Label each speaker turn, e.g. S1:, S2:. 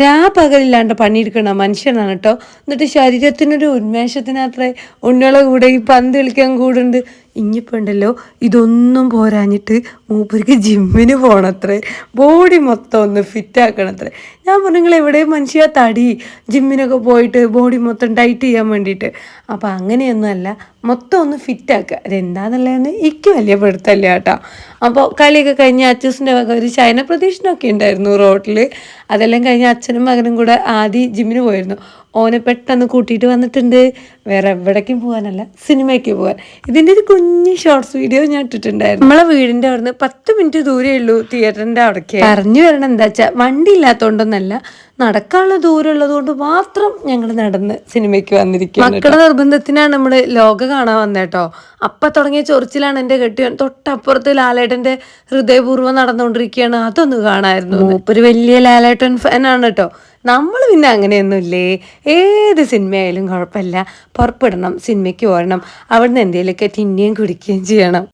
S1: രാപകലില്ലാണ്ട് പണിയെടുക്കണ മനുഷ്യനാണ് കേട്ടോ. എന്നിട്ട് ശരീരത്തിനൊരു ഉന്മേഷത്തിനത്രേ ഉണ്ണികളെ കൂടെ ഈ പന്ത് കളിക്കാൻ കൂടുണ്ട്. ഇനിയിപ്പോൾ ഉണ്ടല്ലോ ഇതൊന്നും പോരാഞ്ഞിട്ട് മൂപ്പർക്ക് ജിമ്മിന് പോണത്രേ. ബോഡി മൊത്തം ഒന്ന് ഫിറ്റ് ആക്കണത്രേ. ഞാൻ പറഞ്ഞു എവിടെയും മനുഷ്യ തടി ജിമ്മിനൊക്കെ പോയിട്ട് ബോഡി മൊത്തം ടൈറ്റ് ചെയ്യാൻ വേണ്ടിയിട്ട്. അപ്പോൾ അങ്ങനെയൊന്നുമല്ല മൊത്തം ഒന്ന് ഫിറ്റാക്കുക അതെന്താന്നുള്ളതെന്ന് എനിക്ക് വലിയ പെടുത്തല്ല കേട്ടോ. അപ്പോൾ കളിയൊക്കെ കഴിഞ്ഞ് അച്ചൂസിന്റെ വക ഒരു ശയന പ്രതീക്ഷണമൊക്കെ ഉണ്ടായിരുന്നു റോട്ടിൽ അതെല്ലാം കഴിഞ്ഞ് അച്ഛനും മകനും കൂടെ ആദ്യം ജിമ്മിന് പോയിരുന്നു. ഓനെ പെട്ടെന്ന് കൂട്ടിയിട്ട് വന്നിട്ടുണ്ട്. വേറെ എവിടേക്കും പോകാനല്ല സിനിമയ്ക്ക് പോകാൻ. ഇതിന്റെ ഒരു കുഞ്ഞ് ഷോർട്സ് വീഡിയോ ഞാൻ ഇട്ടിട്ടുണ്ടായിരുന്നു. നമ്മളെ വീടിന്റെ അവിടുന്ന് പത്ത് മിനിറ്റ് ദൂരേ ഉള്ളൂ തിയേറ്ററിന്റെ അവിടേക്ക്. പറഞ്ഞു വരണം എന്താ വെച്ചാൽ വണ്ടി ഇല്ലാത്തതുകൊണ്ടൊന്നല്ല നടക്കാനുള്ള ദൂരം ഉള്ളതുകൊണ്ട് മാത്രം ഞങ്ങൾ നടന്ന് സിനിമയ്ക്ക് വന്നിരിക്കും മക്കളുടെ നിർബന്ധത്തിനാണ് നമ്മൾ ലോക കാണാൻ വന്നേട്ടോ അപ്പം തുടങ്ങിയ ചൊറിച്ചിലാണ് എന്റെ കെട്ടിയൻ. തൊട്ടപ്പുറത്ത് ലാലേട്ടന്റെ ഹൃദയപൂർവം നടന്നുകൊണ്ടിരിക്കുകയാണ്. അതൊന്ന് കാണായിരുന്നു. മൂപ്പര് വലിയ ലാലേട്ടൻ ഫാനാണ് കേട്ടോ നമ്മൾ പിന്നെ അങ്ങനെയൊന്നുമില്ലേ? ഏത് സിനിമയായാലും കുഴപ്പമില്ല. പുറപ്പെടണം സിനിമയ്ക്ക് പോരണം. അവിടുന്ന് എന്തെങ്കിലുമൊക്കെ തിന്നുകയും കുടിക്കുകയും ചെയ്യണം.